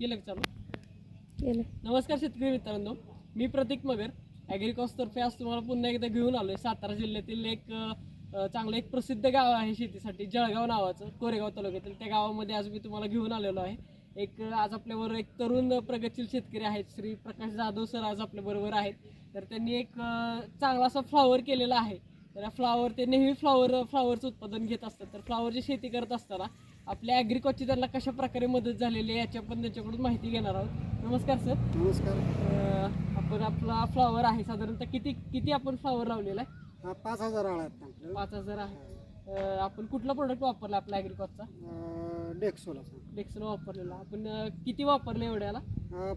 गेलं का चालू। गेलं नमस्कार शेतकरी मित्रांनो मी प्रतीक मगर. ॲग्रिकॉस तर्फे आज तुम्हाला पुन्हा एकदा घेऊन आलोय. सातारा जिल्ह्यातील एक चांगलं एक प्रसिद्ध गाव आहे शेतीसाठी जळगाव नावाचं कोरेगाव तालुक्यातील. त्या गावामध्ये आज मी तुम्हाला घेऊन आलेलो आहे. एक आज आपल्याबरोबर एक तरुण प्रगतशील शेतकरी आहेत. श्री प्रकाश जाधव सर आज आपल्याबरोबर आहेत. तर त्यांनी एक चांगला असा फ्लॉवर केलेला आहे. तर या फ्लॉवर ते नेहमी फ्लॉवर फ्लॉवरचं उत्पादन घेत असतात. तर फ्लॉवरची शेती करत असताना आपल्या ॲग्रिकॉची त्यांना कशा प्रकारे मदत झालेली आहे याची आपण त्यांच्याकडून माहिती घेणार आहोत. नमस्कार सर नमस्कार. आपण आपला फ्लॉवर आहे साधारणतः किती किती आपण फ्लॉवर लावलेला आहे? पाच हजार आळा आपल्याला. पाच हजार आहे. आपण कुठला प्रोडक्ट वापरला आपला ॲग्रिकॉटचा अं, डेक्सोलाचा डेक्सन वापरलेला. आपण किती वापरलं एवढ्याला?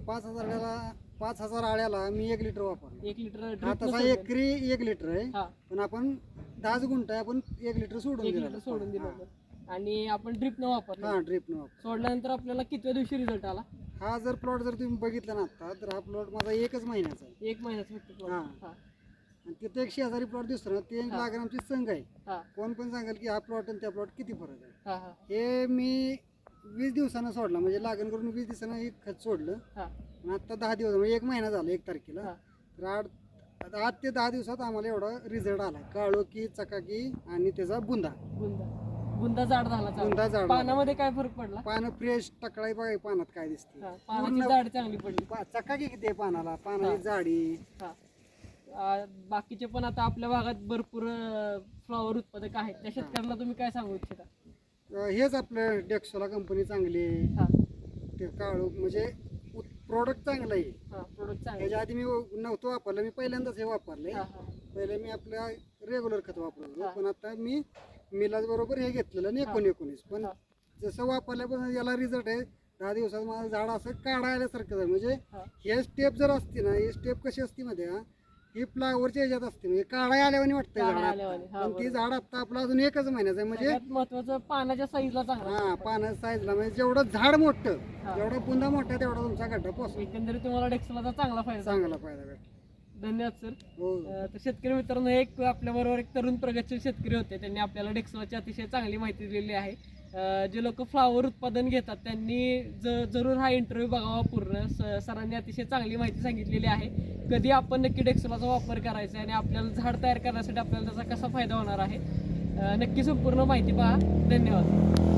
पाच हजाराला पाच हजार आळ्याला मी एक लिटर वापरलो. एक लिटर हा तसा. एकरी एक लिटर आहे. हा. पण आपण दहाच गुंठ आहे आपण एक लिटर सोडून एक दिलं लिटर सोडून दिलं होतं आणि आपण ड्रिप न वापरलं. हा ड्रिप न वापर सोडल्यानंतर आपल्याला कितव्या दिवशी रिझल्ट आला? हा जर प्लॉट जर तुम्ही बघितला ना आता तर हा प्लॉट माझा एकच महिन्याचा आहे. एक महिन्याचा फक्त. हा. हा. आणि तिथे एक शेजारी प्लॉट दिसतो ना ते हा. लागण आमची संघ आहे. हा. कोण पण सांगेल की हा प्लॉट आणि त्या प्लॉट किती फरक आहे. हा हा. हे मी वीस दिवसानं सोडला. म्हणजे लागण करून वीस दिवसानं हे खत सोडलं. हा. आणि आता दहा दिवस म्हणजे एक महिना झाला एक तारखेला. तर आठ आता आठ ते दहा दिवसात आम्हाला एवढा रिझल्ट आला. काळोखी चकाकी आणि त्याचा बुंदा. बुंदा. बुंदा जाड झाला चांगला. बुंदा जाड पानामध्ये काय फरक पडला? पानं फ्रेश टकळाई बघा पानात काय दिसते. हा, पानाची पूर्ण- जाड चांगली पडली. पा- चकाकी किती आहे पानाला? हा. पानाची जाडी. हा. आ, बाकीचे पण आता आपल्या भागात भरपूर फ्लॉवर उत्पादक आहेत. त्या शेतकऱ्यांना तुम्ही काय सांगू इच्छिता? हेच आपलं डेक्सोला कंपनी चांगली आहे. हा. ते काळू म्हणजे प्रोडक्ट चांगलं आहे. हा प्रोडक्ट चांगले त्याच्या आधी मी नव्हतं वापरलं मी पहिल्यांदाच हे वापरले हा हा. पहिले मी आपल्या रेग्युलर खत वापरत हा. होतो पण आता मी मिलाज बरोबर हे घेतलेलं आणि हा. एकोण एकोणीस. पण हा. जसं वापरल्यापासून याला रिझल्ट आहे दहा दिवसात माझं झाड असं काढा आल्यासारखं झालं. म्हणजे हा. हे स्टेप जर असते ना ही स्टेप कशी असते मध्ये हा ही फ्लावरच्या ह्याच्यात असते म्हणजे काढा आल्यावानी झाड हा, पण ती बरोबर. झाड आता आपलं अजून एकच महिन्याचं आहे म्हणजे सगळ्यात महत्वाचं पानाच्या साईजला चांगला हा पानं साईजला म्हणजे जेवढं झाड मोठं हा. जेवढा बुंदा मोठा तेवढा तुमचा गड्डा पोहोचतो. एकंदरीत तुम्हाला डेक्सलाचा चांगला फायदा. चांगला फायदा भेटतो धन्यवाद सर हो. अ, तर शेतकरी मित्रांनो एक आपल्या बरोबर एक तरुण प्रगतशील शेतकरी होते. त्यांनी आपल्याला डेक्सलाची अतिशय चांगली माहिती दिलेली आहे. जे लोक फ्लावर उत्पादन घेतात त्यांनी ज जरूर हा इंटरव्ह्यू बघावा पूर्ण. स- सरांनी अतिशय चांगली माहिती सांगितलेली आहे. कधी आपण नक्की डेक्सोलाचा वापर करायचा आहे आणि आपल्याला झाड तयार करण्यासाठी आपल्याला त्याचा कसा फायदा होणार आहे? नक्की संपूर्ण माहिती पहा. धन्यवाद.